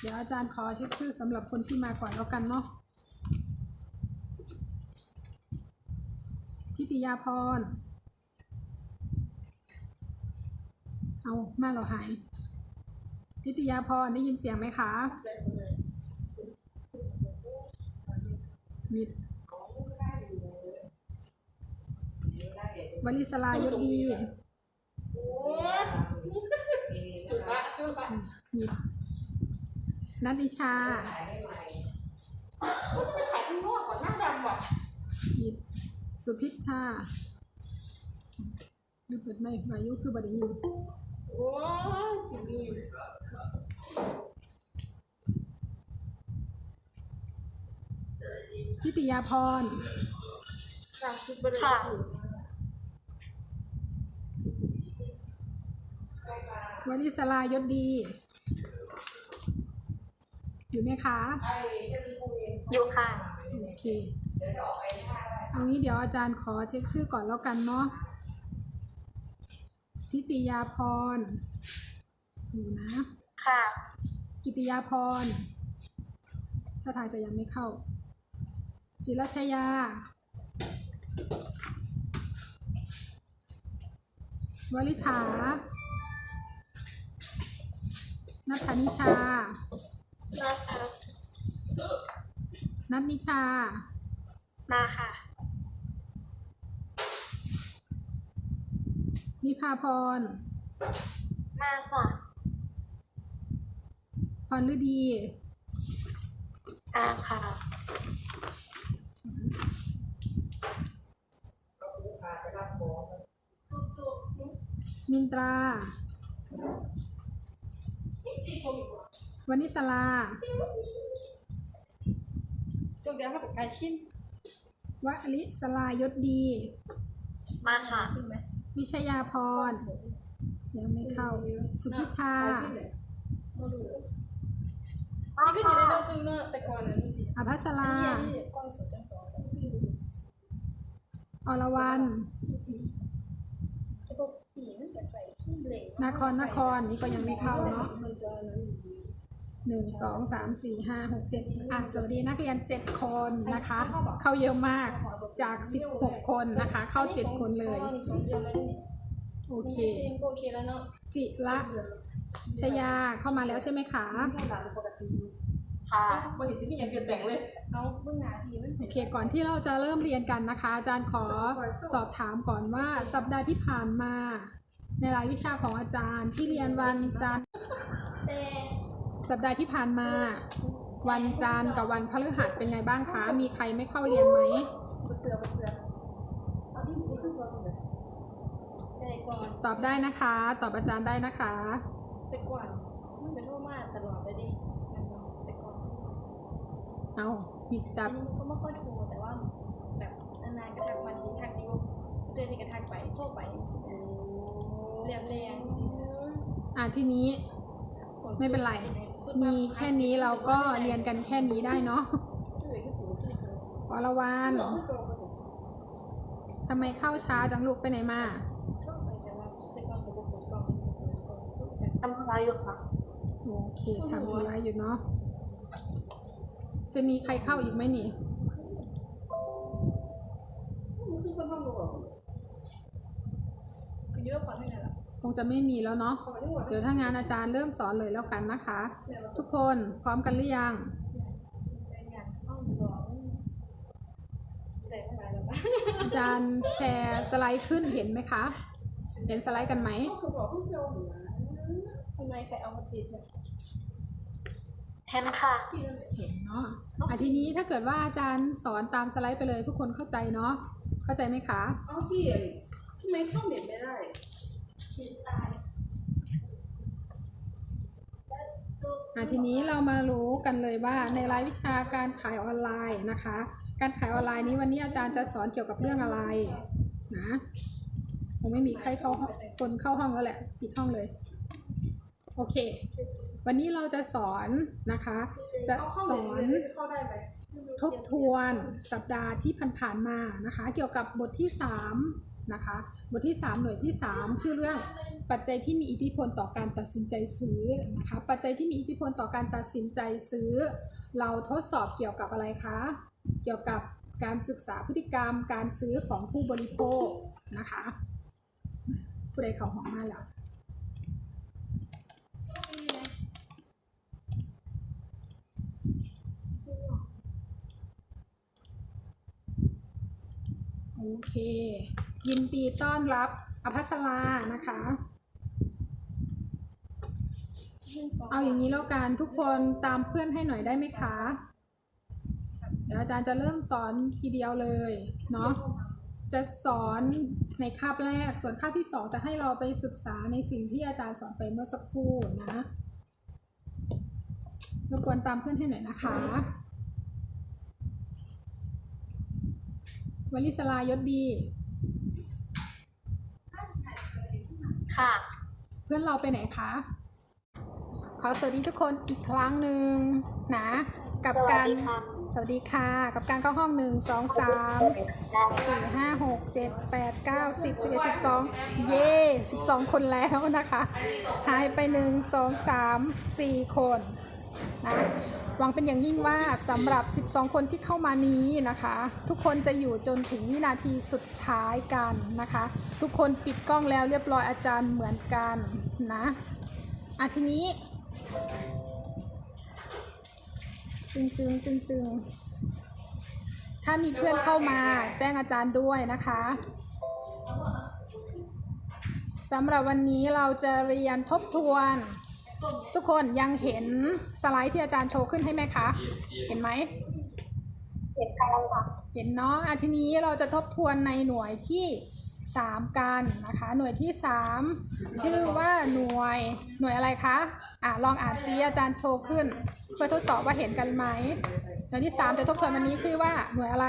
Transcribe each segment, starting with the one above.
เดี๋ยวอาจารย์ขอเช็คชื่อสำหรับคนที่มาก่อนแล้วกันเนาะทิติยาพร เอามาเราหาย ทิติยาพรได้ยินเสียงไหมคะ มิดวลิสลายศดีจุดละจุดละมิด นัทนิชาขายข้างนอกก่อนหน้าดำว่ะมิดสุพิชชาดูเปิดไม่วายุคือบไดียินโอ้ยมีทิติยาพรสามสิบบริค่ะวลิสลายศดี อยู่ไหมคะอยู่ค่ะโอเคเอางี้เดี๋ยวอาจารย์ขอเช็คชื่อก่อนแล้วกันเนาะทิติยาพรอยู่นะ ค่ะ กิติยาพรถ้าทางจะยังไม่เข้า จิรชยา วลิถานัทธนิชา มาค่ะนัทนิชา มาค่ะนิพาพร มาค่ะพรฤดี มาค่ะมินตรา วนิสลาจุดเดียวกับการชิมวลิสลายศดี มาค่ะขึ้นไหมวิชยาพรยังไม่เข้า สุพิชามาดูมานี่ก็อยู่ในค่ะเรื่องตึงเนอะแต่ก่อนนั้นสิอภัสราอันนี้กล้องสดจังสอนอรวรรณจะบอกปีมันจะใส่ขี้เหล็กนครนครนี่ก็ยังไม่เข้าเนาะมันจะนั้น หนึ่งสองสามสี่ห้าหกเจ็ดอะสวัสดีนักเรียนเจ็ดคนนะคะ เข้าเยอะมากจากสิบหกคนนะคะ เข้าเจ็ดคนเลยนี่สองเดือนแล้วนี่โอเคเองก็โอเคแล้วเนาะจิระชยาเข้ามาแล้วใช่ไหมคะค่ะไม่เห็นจะมีอย่างเปลี่ยนแปลงเลยเอาเมื่อนาทีมันโอเค ก่อนที่เราจะเริ่มเรียนกันนะคะ อาจารย์ขอสอบถามก่อนว่าสัปดาห์ที่ผ่านมา ในรายวิชาของอาจารย์ที่เรียนวันจันทร์แต่ สัปดาห์ที่ผ่านมา วันจันทร์กับวันพฤหัสเป็นไงบ้างคะ มีใครไม่เข้าเรียนไหมเสือเสือเอาที่นี่คือเราจะแบบแต่ก่อนตอบได้นะคะ ตอบอาจารย์ได้นะคะ แต่ก่อนมันเป็นโทษมากตลอดเลยดิแต่ก่อนเอามีจัอับนนี้มันก็ไม่ค่อยโทรแต่ว่าแบบนานๆกระทักมาทีทักนี่ก็เดือนนี้กระทักไปโทรไปสิเรียบเรียงสิอะทีนี้ไม่เป็นไร มีแค่นี้เราก็เรียนกันแค่นี้ได้เนาะอรวรรณทำไมเข้าช้าจังลูกไปไหนมาเข้าไปแต่ว่าแต่ก่อนผมกดกล่องกดกล่องกดทำอะไรอยู่ค่ะโอเคทำธุระอยู่เนาะจะมีใครเข้าอีกไหมนี่ คือเยอะกว่าไม่ไงล่ะ คง จะไม่มีแล้วเนาะ เดี๋ยวถ้างานอาจารย์เริ่มสอนเลยแล้วกันนะคะ ทุกคนพร้อมกันหรือยังอาจารย์แชร์สไลด์ขึ้นเห็นไหมคะ เห็นสไลด์กันไหมทำไมใครเอามาติดเนี่ยเห็นค่ะ เห็นเนาะอะทีนี้ถ้าเกิดว่าอาจารย์สอนตามสไลด์ไปเลยทุกคนเข้าใจเนาะ เข้าใจไหมคะ เอาพี่ทำไมเข้าเน็ตไม่ได้ ทีนี้เรามารู้กันเลยว่าในรายวิชาการขายออนไลน์นะคะ การขายออนไลน์นี้วันนี้อาจารย์จะสอนเกี่ยวกับเรื่องอะไรนะคงไม่มีใครเข้าคนเข้าห้องแล้วแหละปิดห้องเลย โอเค วันนี้เราจะสอนนะคะ จะสอนทบทวนสัปดาห์ที่ผ่านๆมานะคะ เกี่ยวกับบทที่ นะคะ บทที่ 3 หน่วยที่ 3 ชื่อเรื่องปัจจัยที่มีอิทธิพลต่อการตัดสินใจซื้อนะคะปัจจัยที่มีอิทธิพลต่อการตัดสินใจซื้อ เราทดสอบเกี่ยวกับอะไรคะ เกี่ยวกับการศึกษาพฤติกรรมการซื้อของผู้บริโภคนะคะผู้ใดเขาของมาแล้วโอเค ยินดีต้อนรับอภัสรานะคะ เอาอย่างนี้แล้วกันทุกคนตามเพื่อนให้หน่อยได้ไหมคะ เดี๋ยวอาจารย์จะเริ่มสอนทีเดียวเลยเนาะจะสอนในคาบแรก ส่วนคาบที่สองจะให้เราไปศึกษาในสิ่งที่อาจารย์สอนไปเมื่อสักครู่นะรบกวนตามเพื่อนให้หน่อยนะคะวลิสลายศดี ค่ะ เพื่อนเราไปไหนคะ ขอสวัสดีทุกคนอีกครั้งหนึ่งนะ กับการสวัสดีค่ะ สวัสดีค่ะ กับการเข้าห้องหนึ่งสองสามสี่ห้าหกเจ็ดแปดเก้าสิบสิบเอ็ดสิบสองเย่สิบสองคนแล้วนะคะ หายไปหนึ่งสองสามสี่คนนะ หวังเป็นอย่างยิ่งว่าสำหรับ 12 คนที่เข้ามานี้นะคะ ทุกคนจะอยู่จนถึงวินาทีสุดท้ายกันนะคะ ทุกคนปิดกล้องแล้วเรียบร้อยอาจารย์เหมือนกันนะอะทีนี้ตึงตึงตึงตึงถ้ามีเพื่อนเข้ามาแจ้งอาจารย์ด้วยนะคะสำหรับวันนี้เราจะเรียนทบทวน ทุกคนยังเห็นสไลด์ที่อาจารย์โชว์ขึ้นให้ไหมคะ เห็นไหม เห็นค่ะค่ะเห็นเนาะอะทีนี้เราจะทบทวนในหน่วยที่ 3 กันนะคะ หน่วยที่ 3 ชื่อว่าหน่วยหน่วยอะไรคะอะลองอ่านซิอาจารย์โชว์ขึ้น เพื่อทดสอบว่าเห็นกันไหมหน่วยที่ 3 จะทบทวนวันนี้ชื่อว่าหน่วยอะไร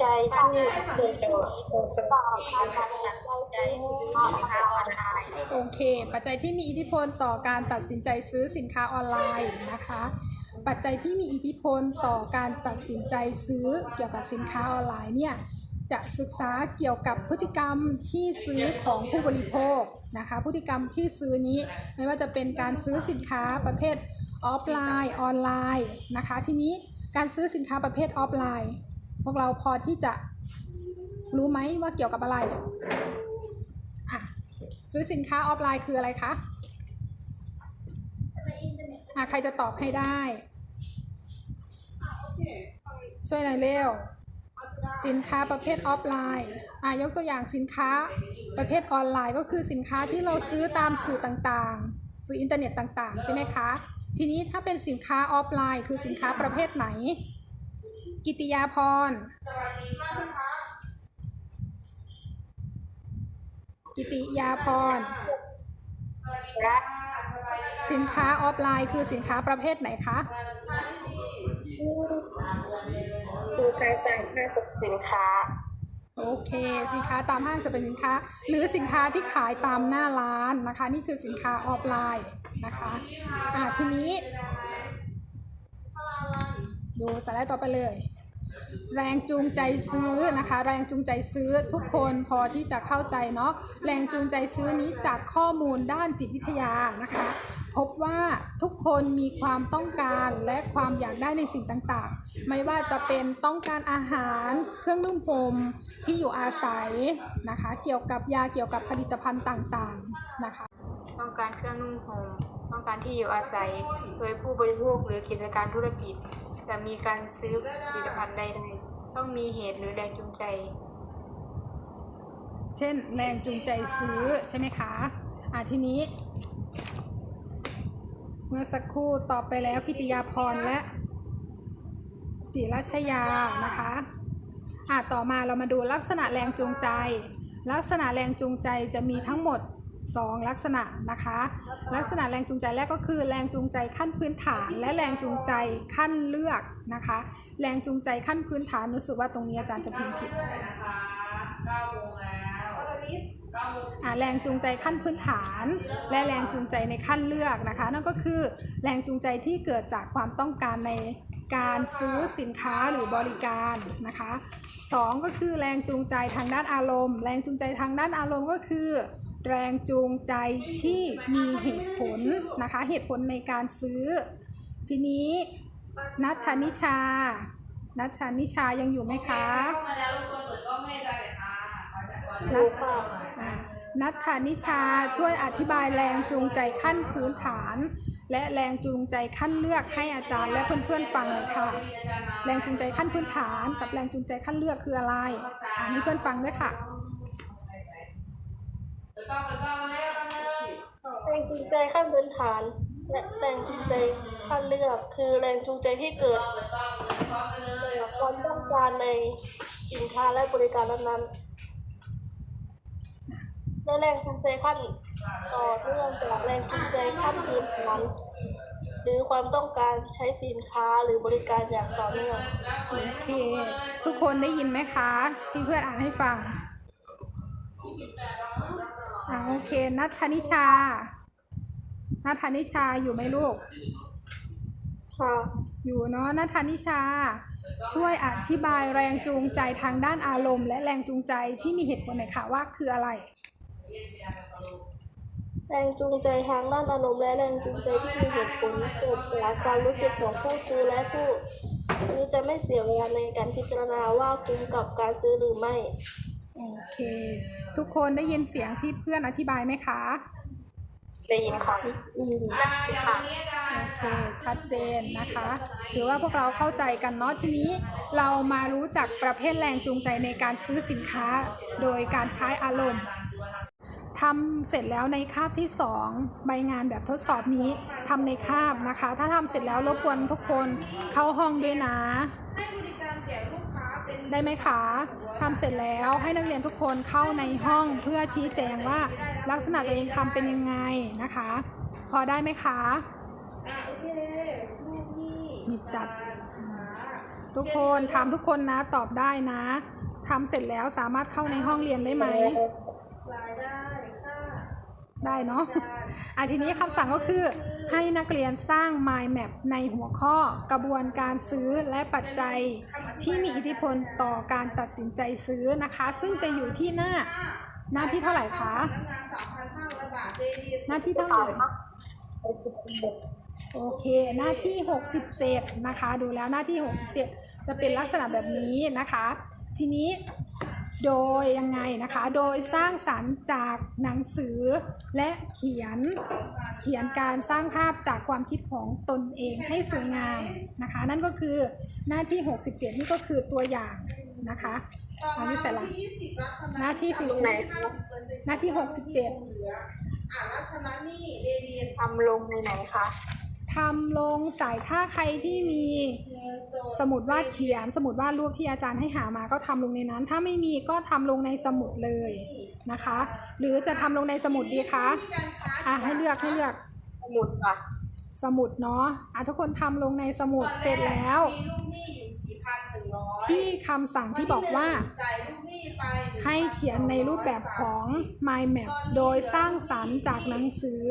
ใจที่คือโดดเป็นต่อการตัดสินใจสินค้าออนไลน์โอเค ปัจจัยที่มีอิทธิพลต่อการตัดสินใจซื้อสินค้าออนไลน์นะคะ ปัจจัยที่มีอิทธิพลต่อการตัดสินใจซื้อเกี่ยวกับสินค้าออนไลน์เนี่ยจะศึกษาเกี่ยวกับพฤติกรรมที่ซื้อของผู้บริโภคนะคะ พฤติกรรมที่ซื้อนี้ไม่ว่าจะเป็นการซื้อสินค้าประเภทออฟไลน์ออนไลน์นะคะ ทีนี้การซื้อสินค้าประเภทออฟไลน์ พวกเราพอที่จะรู้ไหมว่าเกี่ยวกับอะไรอะซื้อสินค้าออฟไลน์คืออะไรคะอะใครจะตอบให้ได้ ช่วยหน่อยเร็ว สินค้าประเภทออฟไลน์อะยกตัวอย่างสินค้าประเภทออนไลน์ก็คือสินค้าที่เราซื้อตามสื่อต่างๆ สื่ออินเทอร์เน็ตต่างๆ ใช่ไหมคะ ทีนี้ถ้าเป็นสินค้าออฟไลน์ คือสินค้าประเภทไหน กิติยาพรกิติยาพรและสินค้าออฟไลน์คือสินค้าประเภทไหนคะคือการจ่ายค่าสินค้า โอเค สินค้าตามห้างสรรพสินค้า หรือสินค้าที่ขายตามหน้าร้านนะคะ นี่คือสินค้าออฟไลน์นะคะ อ่าทีนี้ ดูสไลด์ต่อไปเลย แรงจูงใจซื้อนะคะ แรงจูงใจซื้อทุกคนพอที่จะเข้าใจเนาะแรงจูงใจซื้อนี้จากข้อมูลด้านจิตวิทยานะคะ พบว่าทุกคนมีความต้องการและความอยากได้ในสิ่งต่างๆ ไม่ว่าจะเป็นต้องการอาหาร เครื่องนุ่มห่มที่อยู่อาศัยนะคะ เกี่ยวกับยาเกี่ยวกับผลิตภัณฑ์ต่างๆนะคะ ต้องการเครื่องนุ่งห่มต้องการที่อยู่อาศัย โดยผู้บริโภคหรือกิจการธุรกิจ จะมีการซื้อผลิตภัณฑ์ใดๆต้องมีเหตุหรือแรงจูงใจ เช่นแรงจูงใจซื้อใช่ไหมคะ อะทีนี้ เมื่อสักครู่ตอบไปแล้วกิติยาพรและ จิรัชยานะคะอะต่อมาเรามาดูลักษณะแรงจูงใจ ลักษณะแรงจูงใจจะมีทั้งหมด 2 ลักษณะนะคะ ลักษณะแรงจูงใจแรกก็คือแรงจูงใจขั้นพื้นฐาน และแรงจูงใจขั้นเลือกนะคะ แรงจูงใจขั้นพื้นฐานรู้สึกว่าตรงนี้อาจารย์จะพิมพ์ผิดอ่าแรงจูงใจขั้นพื้นฐาน และแรงจูงใจในขั้นเลือกนะคะ นั่นก็คือแรงจูงใจที่เกิดจากความต้องการในการซื้อสินค้าหรือบริการนะคะสองก็คือแรงจูงใจทางด้านอารมณ์ แรงจูงใจทางด้านอารมณ์ก็คือ แรงจูงใจที่มีเหตุผลนะคะ เหตุผลในการซื้อ ทีนี้นัทธนิชา นัทธนิชายังอยู่ไหมคะนัทอ่านัทธานิชาช่วยอธิบายแรงจูงใจขั้นพื้นฐาน และแรงจูงใจขั้นเลือกให้อาจารย์และเพื่อนๆฟังเลยค่ะ แรงจูงใจขั้นพื้นฐาน กับแรงจูงใจขั้นเลือกคืออะไร อันนี้เพื่อนฟังด้วยค่ะ แรงจูงใจขั้นพื้นฐาน และแรงจูงใจขั้นเลือก คือแรงจูงใจที่เกิดจากความต้องการในสินค้าและบริการนั้นๆและแรงจูงใจขั้นต่อเนื่องจากแรงจูงใจขั้นพื้นฐานหรือความต้องการใช้สินค้าหรือบริการอย่างต่อเนื่องโอเค ทุกคนได้ยินไหมคะ ที่เพื่อนอ่านให้ฟัง อ่าโอเคนัทธนิชานัทธนิชาอยู่ไหมลูก ค่ะอยู่เนาะนัทธนิชา ช่วยอธิบายแรงจูงใจทางด้านอารมณ์ และแรงจูงใจที่มีเหตุผลหน่อยค่ะว่าคืออะไร แรงจูงใจทางด้านอารมณ์และแรงจูงใจที่มีเหตุผลเกิดจากความรู้สึกของผู้ซื้อและผู้นี้จะไม่เสียเวลาในการพิจารณาว่าคุ้มกับการซื้อหรือไม่ โอเค ทุกคนได้ยินเสียงที่เพื่อนอธิบายไหมคะได้ยินค่ะอืมค่ะโอเค ชัดเจนนะคะ ถือว่าพวกเราเข้าใจกันเนาะทีนี้เรามารู้จักประเภทแรงจูงใจในการซื้อสินค้า โดยการใช้อารมณ์ทำเสร็จแล้วในคาบที่ 2 ใบงานแบบทดสอบนี้ทำในคาบนะคะ ถ้าทำเสร็จแล้วรบกวนทุกคนเข้าห้องด้วยนะ ได้ไหมคะทำเสร็จแล้วให้นักเรียนทุกคนเข้าในห้องเพื่อชี้แจงว่าลักษณะตัวเองทำเป็นยังไงนะคะ พอได้ไหมคะอะโอเคมีจัด ทุกคนถามทุกคนนะตอบได้นะทำเสร็จแล้วสามารถเข้าในห้องเรียนได้ไหม ได้ค่าได้เนาะการอะทีนี้คำสั่งก็คือให้นักเรียนสร้าง mind map ในหัวข้อกระบวนการซื้อและปัจจัยที่มีอิทธิพลต่อการตัดสินใจซื้อนะคะ ซึ่งจะอยู่ที่หน้าหน้าที่เท่าไหร่คะพนักงานสามพันห้าร้อยบาทเจดีหน้าที่เท่าไหร่โอเค หน้าที่ 67 นะคะ ดูแล้วหน้าที่ 67 จะเป็นลักษณะแบบนี้นะคะ ทีนี้ โดยยังไงนะคะ โดยสร้างสรรค์จากหนังสือ และเขียนเขียนการสร้างภาพจากความคิดของตนเองให้สวยงามนะคะ นั่นก็คือหน้าที่ 67 นี่ก็คือตัวอย่างนะคะต่ออันมานี้เสร็จละนที่ยี่สิบรับชำระหน้าที่สิบไหนหน้าที่ 67เหลืออ่ารัชำระนี้เดบิตทำลงในไหนคะ ทำลงใส่ถ้าใครที่มีเงินสดสมุดวาดเขียน สมุดวาดรูปที่อาจารย์ให้หามาก็ทำลงในนั้น ถ้าไม่มีก็ทำลงในสมุดเลยนะคะ หรือจะทำลงในสมุดดีคะที่การค้าอะให้เลือกให้เลือกสมุดอะสมุดเนาะอะทุกคนทำลงในสมุดเสร็จแล้ว มีลูกหนี้อยู่สี่พันหนึ่งร้อยที่คำสั่งที่บอกว่าจ่ายลูกหนี้ไปให้เขียนในรูปแบบของ mind map โดยสร้างสรรค์จากหนังสือ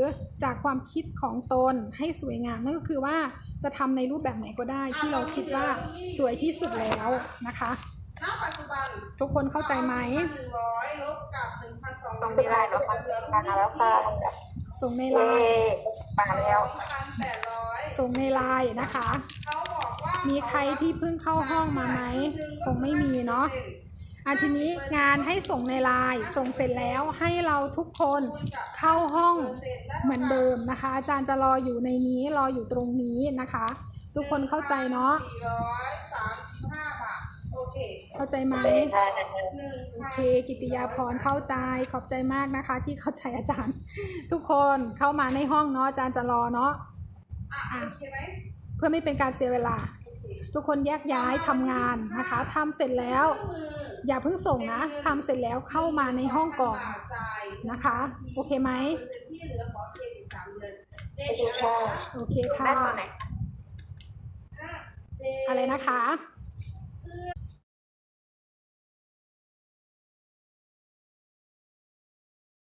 จากความคิดของตนให้สวยงาม นั่นก็คือว่าจะทำในรูปแบบไหนก็ได้ที่เราคิดว่าสวยที่สุดแล้วนะคะณปัจจุบันทุกคนเข้าใจไหมหนึ่งร้อยลบกับหนึ่งพันสองส่งไม่ได้เหรอคะเหลือลูกมาหนี้แล้วค่ะส่งในเย้ไลน์มาแล้วพันแปดร้อยส่งในไลน์นะคะเขาบอกว่า มีใครที่เพิ่งเข้าห้องมาไหมคงไม่มีเนาะอะทีนี้งานให้ส่งในไลน์ส่งเสร็จแล้วให้เราทุกคนเข้าห้องเหมือนเดิมนะคะ อาจารย์จะรออยู่ในนี้รออยู่ตรงนี้นะคะ ทุกคนเข้าใจเนาะเข้าใจไหมโอเค กิติยาพรเข้าใจขอบใจมากนะคะ ที่เข้าใจอาจารย์ ทุกคนเข้ามาในห้องเนาะอาจารย์จะรอเนาะอะโอ เคไหมเพื่อไม่เป็นการเสียเวลาโอเคทุกคนแยกย้ายทำงานนะคะทำเสร็จแล้วมืออย่าเพิ่งส่งนะทำเสร็จแล้วเข้ามาในห้องก่อนจ่ายนะคะ โอเคไหมเปอร์เซ็นต์ที่เหลือขอเครดิตสามเดือนเดไปบิดูตค่ะโอเคค่ะได้ตัวไหนอะไรนะคะเ